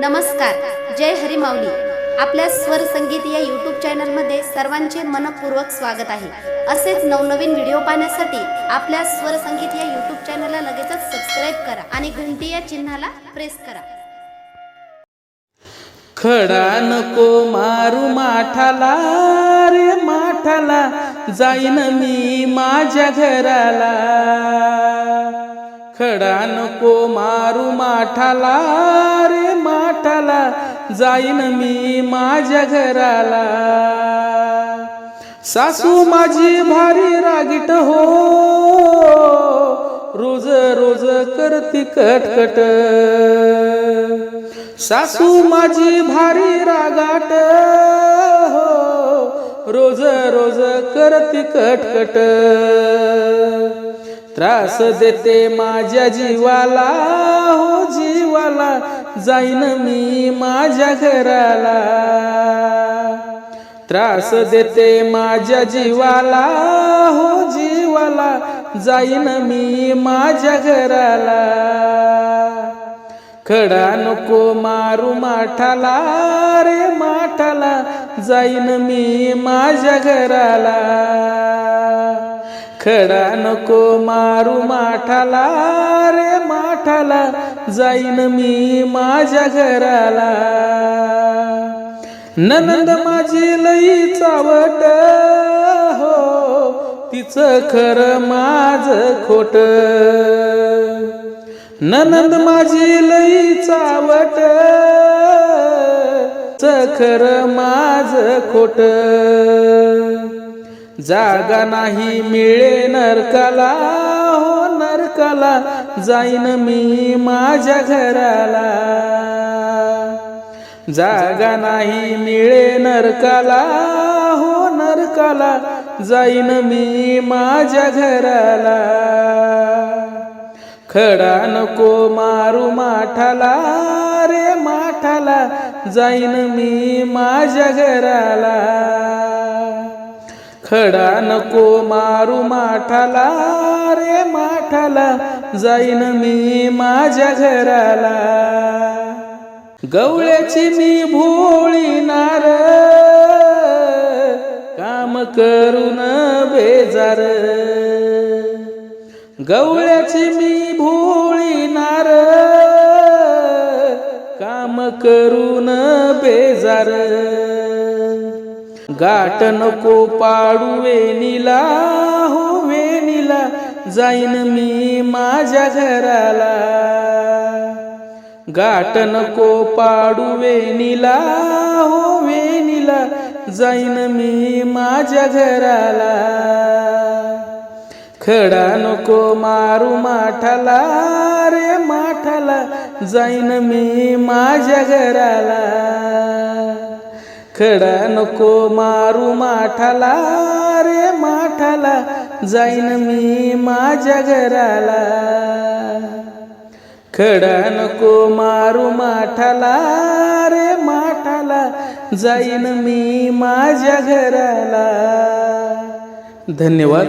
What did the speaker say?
नमस्कार जय हरी आपल्या स्वर संगीत या यूट्यूब चॅनलमध्ये सर्वांचे मनपूर्वक स्वागत आहे. असेच नवनवीन व्हिडिओ पाहण्यासाठी आपल्या स्वर संगीत या यूट्यूब चॅनलला लगेचच सबस्क्राईब करा आणि घंटी या चिन्हाला प्रेस करा. खडा नको मारू माठाला रे माठाला जाईन मी माझ्या घराला. खडा नको मारू माठाला रे माठाला जाईन मी माझ्या घराला. सासू माझी भारी रागीट हो रोज रोज करती कटकट. सासू माझी भारी रागाट हो रोज रोज करती कटकट. त्रास देते माझ्या जीवाला हो जीवाला. जाईन मी माझ्या घराला. त्रास देते माझ्या जीवाला हो जीवाला. जाईन मी माझ्या घराला. खडा नको मारू माठाला रे माठाला. जाईन मी माझ्या घराला. खडा नको मारू माठाला रे माठाला जाईन मी माझ्या घराला. ननंद माझी लई चावट हो तिचं खरं माझ खोट. ननंद माझी लई चावट खर माझ खोट. जागा नाही मिळे नरकाला हो नरकाला. जाईन मी माझ्या घराला. जागा नाही मिळे नरकाला हो नरकाला. जाईन मी माझ्या घराला. खडा नको मारू माठाला रे माठाला. जाईन मी माझ्या घराला. खडा नको मारू माठाला रे माठाला जाईन मी माझ्या घराला. गवळ्याची मी भोळी नार काम करून बेजार. गवळ्याची मी भोळी नार काम करून बेजार. गाठ नको पाडू वेणीला हो वेणीला जाईन मी माझ्या घराला. गाठ नको पाडू वेणीला हो वेणीला जाईन मी माझ्या घराला. खडा नको मारू माठाला रे माठाला जाईन मी माझ्या घराला. खडा नको मारू माठाला रे माठाला जाईन मी माझ्या घराला. खडा नको मारू माठाला रे माठाला जाईन मी माझ्या घराला. धन्यवाद.